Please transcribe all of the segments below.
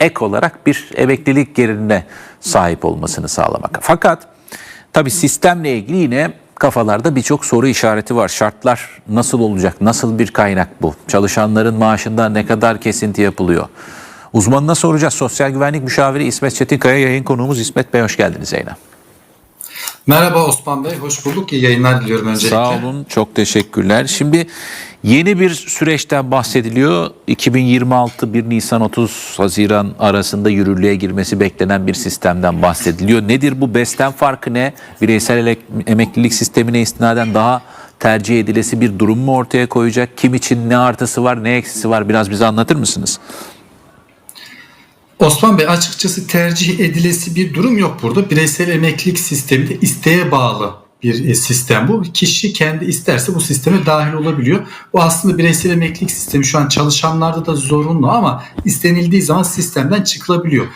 ek olarak bir emeklilik gelirine sahip olmasını sağlamak. Fakat tabii sistemle ilgili yine kafalarda birçok soru işareti var. Şartlar nasıl olacak? Nasıl bir kaynak bu? Çalışanların maaşında ne kadar kesinti yapılıyor? Uzmanına soracağız. Sosyal Güvenlik Müşaviri İsmet Çetinkaya yayın konuğumuz İsmet Bey hoş geldiniz yayına. Merhaba Osman Bey, hoş bulduk. İyi yayınlar diliyorum öncelikle. Sağ olun, çok teşekkürler. Şimdi yeni bir süreçten bahsediliyor. 2026 1 Nisan 30 Haziran arasında yürürlüğe girmesi beklenen bir sistemden bahsediliyor. Nedir bu besten farkı ne? Bireysel emeklilik sistemine istinaden daha tercih edilesi bir durum mu ortaya koyacak? Kim için ne artısı var, ne eksisi var? Biraz bize anlatır mısınız? Osman Bey açıkçası tercih edilesi bir durum yok burada. Bireysel emeklilik sistemi de isteğe bağlı bir e, sistem bu. Kişi kendi isterse bu sisteme dahil olabiliyor. Bu aslında bireysel emeklilik sistemi şu an çalışanlarda da zorunlu ama istenildiği zaman sistemden çıkılabiliyor.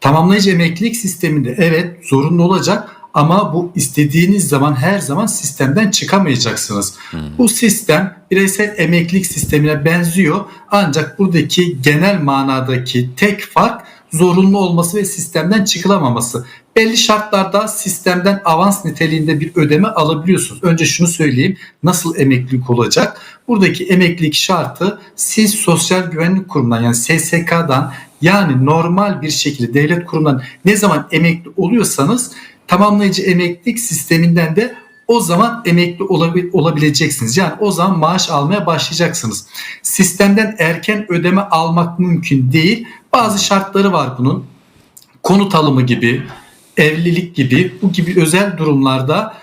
Tamamlayıcı emeklilik sisteminde evet zorunlu olacak ama bu istediğiniz zaman her zaman sistemden çıkamayacaksınız. Bu sistem bireysel emeklilik sistemine benziyor ancak buradaki genel manadaki tek fark zorunlu olması ve sistemden çıkılamaması. Belli şartlarda sistemden avans niteliğinde bir ödeme alabiliyorsunuz. Önce şunu söyleyeyim. Nasıl emeklilik olacak? Buradaki emeklilik şartı siz Sosyal Güvenlik Kurumu'ndan yani SSK'dan yani normal bir şekilde devlet kurumundan ne zaman emekli oluyorsanız tamamlayıcı emeklilik sisteminden de o zaman emekli olabil- olabileceksiniz. Yani o zaman maaş almaya başlayacaksınız. Sistemden erken ödeme almak mümkün değil. Bazı şartları var bunun. Konut alımı gibi, evlilik gibi bu gibi özel durumlarda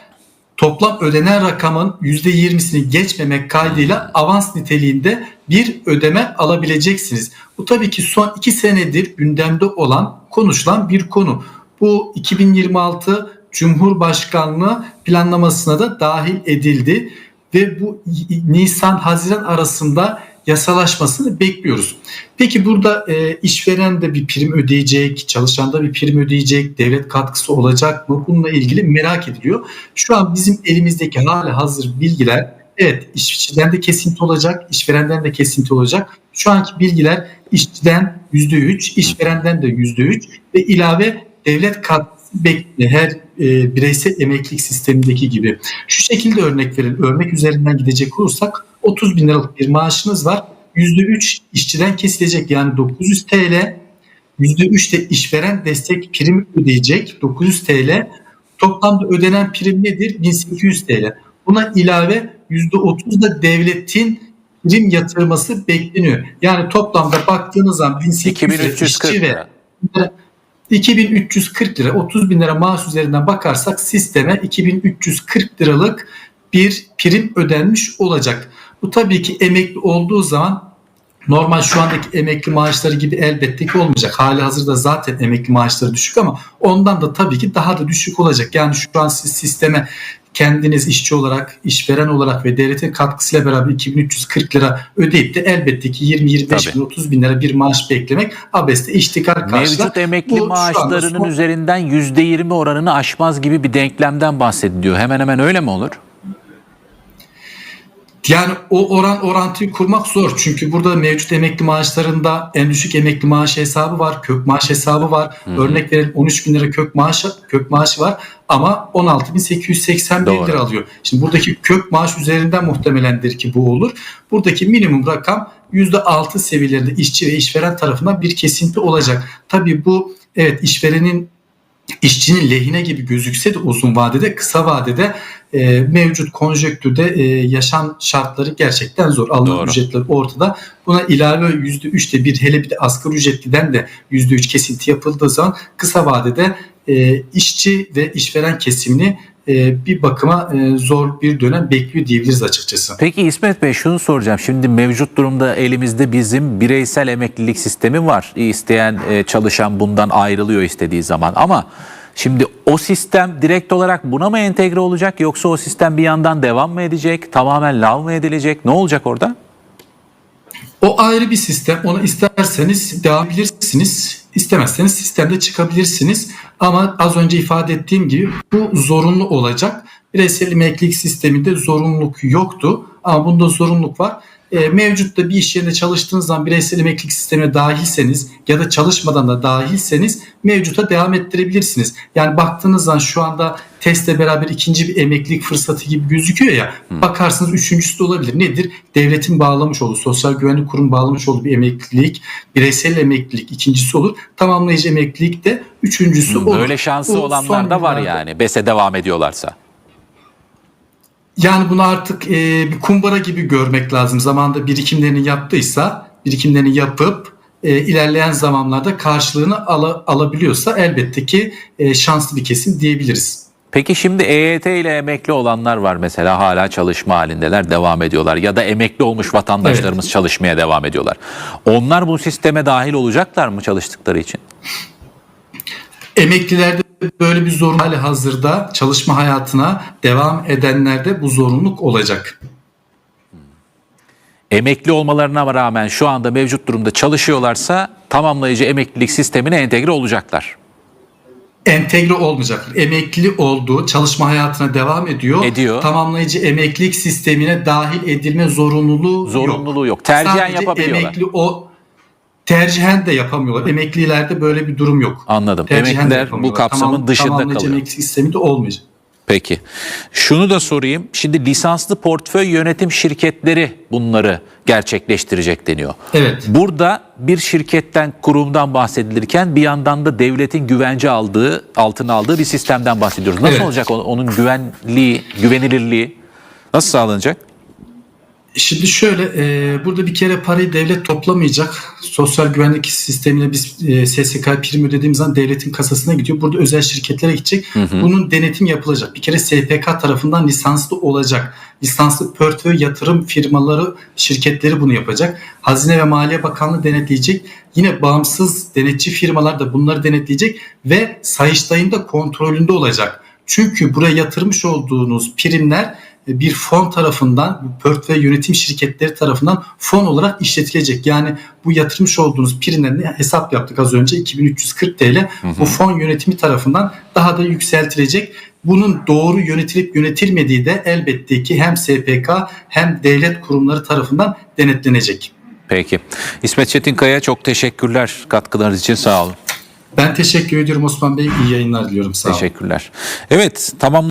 toplam ödenen rakamın %20'sini geçmemek kaydıyla avans niteliğinde bir ödeme alabileceksiniz. Bu tabii ki son 2 senedir gündemde olan konuşulan bir konu. Bu 2026 Cumhurbaşkanlığı planlamasına da dahil edildi ve bu Nisan-Haziran arasında yasalaşmasını bekliyoruz. Peki burada e, işveren de bir prim ödeyecek, çalışan da bir prim ödeyecek, devlet katkısı olacak mı? Bununla ilgili merak ediliyor. Şu an bizim elimizdeki hali hazır bilgiler evet işçiden de kesinti olacak, işverenden de kesinti olacak. Şu anki bilgiler işçiden %3, işverenden de %3 ve ilave devlet katkısı bekliyor. Her e, bireysel emeklilik sistemindeki gibi. Şu şekilde örnek verin. Örnek üzerinden gidecek olursak 30 bin liralık bir maaşınız var. %3 işçiden kesilecek yani 900 TL. %3 de işveren destek prim ödeyecek 900 TL. Toplamda ödenen prim nedir? 1800 TL. Buna ilave %30 da devletin prim yatırması bekleniyor. Yani toplamda baktığınız zaman 1800 lira 2340 işçi ve lira. 2340 lira 30 bin lira maaş üzerinden bakarsak sisteme 2340 liralık bir prim ödenmiş olacak. Bu tabii ki emekli olduğu zaman normal şu andaki emekli maaşları gibi elbette ki olmayacak. Hali hazırda zaten emekli maaşları düşük ama ondan da tabii ki daha da düşük olacak. Yani şu an siz sisteme kendiniz işçi olarak, işveren olarak ve devletin katkısıyla beraber 2340 lira ödeyip de elbette ki 20-25 Tabii. bin 30 bin lira bir maaş beklemek abeste iştikal karşılar. Mevcut emekli Bu maaşlarının son- üzerinden %20 oranını aşmaz gibi bir denklemden bahsediliyor. Hemen hemen öyle mi olur? Yani o oran orantıyı kurmak zor. Çünkü burada mevcut emekli maaşlarında en düşük emekli maaşı hesabı var, kök maaş hesabı var. Örnek verelim 13 bin lira kök maaşı, kök maaşı var ama 16.881 Doğru. lira alıyor. Şimdi buradaki kök maaş üzerinden muhtemelendir ki bu olur. Buradaki minimum rakam %6 seviyelerinde işçi ve işveren tarafından bir kesinti olacak. Tabii bu evet işverenin işçinin lehine gibi gözükse de uzun vadede kısa vadede e, mevcut konjektürde e, yaşam şartları gerçekten zor. Alınan Doğru. ücretler ortada. Buna ilave %3'te bir hele bir de asgari ücretliden de %3 kesinti yapıldığı zaman kısa vadede e, işçi ve işveren kesimini e, bir bakıma e, zor bir dönem bekliyor diyebiliriz açıkçası. Peki İsmet Bey şunu soracağım. Şimdi mevcut durumda elimizde bizim bireysel emeklilik sistemi var. İsteyen e, çalışan bundan ayrılıyor istediği zaman ama şimdi o sistem direkt olarak buna mı entegre olacak yoksa o sistem bir yandan devam mı edecek? Tamamen lav mı edilecek? Ne olacak orada? O ayrı bir sistem. Onu isterseniz devam edebilirsiniz. İstemezseniz sistemde çıkabilirsiniz. Ama az önce ifade ettiğim gibi bu zorunlu olacak. Bireysel emeklilik sisteminde zorunluluk yoktu. Ama bunda zorunluluk var. E, mevcut da bir iş yerinde çalıştığınız zaman bireysel emeklilik sistemine dahilseniz ya da çalışmadan da dahilseniz mevcuta devam ettirebilirsiniz. Yani baktığınız zaman şu anda testle beraber ikinci bir emeklilik fırsatı gibi gözüküyor ya. Bakarsınız üçüncüsü de olabilir. Nedir? Devletin bağlamış olduğu, sosyal güvenlik kurum bağlamış olduğu bir emeklilik, bireysel emeklilik ikincisi olur. Tamamlayıcı emeklilik de üçüncüsü olur. Böyle şansı Bu olanlar da var yani. BES'e devam ediyorlarsa. Yani bunu artık e, bir kumbara gibi görmek lazım. Zamanında birikimlerini yaptıysa, birikimlerini yapıp e, ilerleyen zamanlarda karşılığını ala- alabiliyorsa elbette ki e, şanslı bir kesim diyebiliriz. Peki şimdi EYT ile emekli olanlar var mesela hala çalışma halindeler devam ediyorlar ya da emekli olmuş vatandaşlarımız çalışmaya devam ediyorlar. Onlar bu sisteme dahil olacaklar mı çalıştıkları için? Emeklilerde böyle bir zorunluluk hali hazırda çalışma hayatına devam edenlerde bu zorunluluk olacak. Emekli olmalarına rağmen şu anda mevcut durumda çalışıyorlarsa tamamlayıcı emeklilik sistemine entegre olacaklar. entegre olmayacaktır. Emekli olduğu çalışma hayatına devam ediyor. Ediyor. Tamamlayıcı emeklilik sistemine dahil edilme zorunluluğu yok. Zorunluluğu yok. Tercihen Sadece yapabiliyorlar. Emekli o tercihen de yapamıyorlar. Emeklilerde böyle bir durum yok. Anladım. Tercihen Emekliler bu kapsamın Tamam- dışında tamamlayıcı kalıyor. emeklilik sistemi de olmayacak. Peki. Şunu da sorayım. Şimdi lisanslı portföy yönetim şirketleri bunları gerçekleştirecek deniyor. Evet. Burada bir şirketten, kurumdan bahsedilirken bir yandan da devletin güvence aldığı, altına aldığı bir sistemden bahsediyoruz. Nasıl Evet. olacak o- onun güvenliği, güvenilirliği? Nasıl sağlanacak? Şimdi şöyle e, burada bir kere parayı devlet toplamayacak. Sosyal güvenlik sistemine biz e, SSK prim ödediğimiz zaman devletin kasasına gidiyor. Burada özel şirketlere gidecek. Bunun denetim yapılacak. Bir kere SPK tarafından lisanslı olacak. Lisanslı portföy yatırım firmaları, şirketleri bunu yapacak. Hazine ve Maliye Bakanlığı denetleyecek. Yine bağımsız denetçi firmalar da bunları denetleyecek ve Sayıştay'ın da kontrolünde olacak. Çünkü buraya yatırmış olduğunuz primler bir fon tarafından, portföy yönetim şirketleri tarafından fon olarak işletilecek. Yani bu yatırmış olduğunuz primlerini hesap yaptık az önce 2340 TL. Bu fon yönetimi tarafından daha da yükseltilecek. Bunun doğru yönetilip yönetilmediği de elbette ki hem SPK hem devlet kurumları tarafından denetlenecek. Peki. İsmet Çetinkaya çok teşekkürler katkılarınız için sağ olun. Ben teşekkür ediyorum Osman Bey. İyi yayınlar diliyorum. Sağ olun. Teşekkürler. Evet tamam.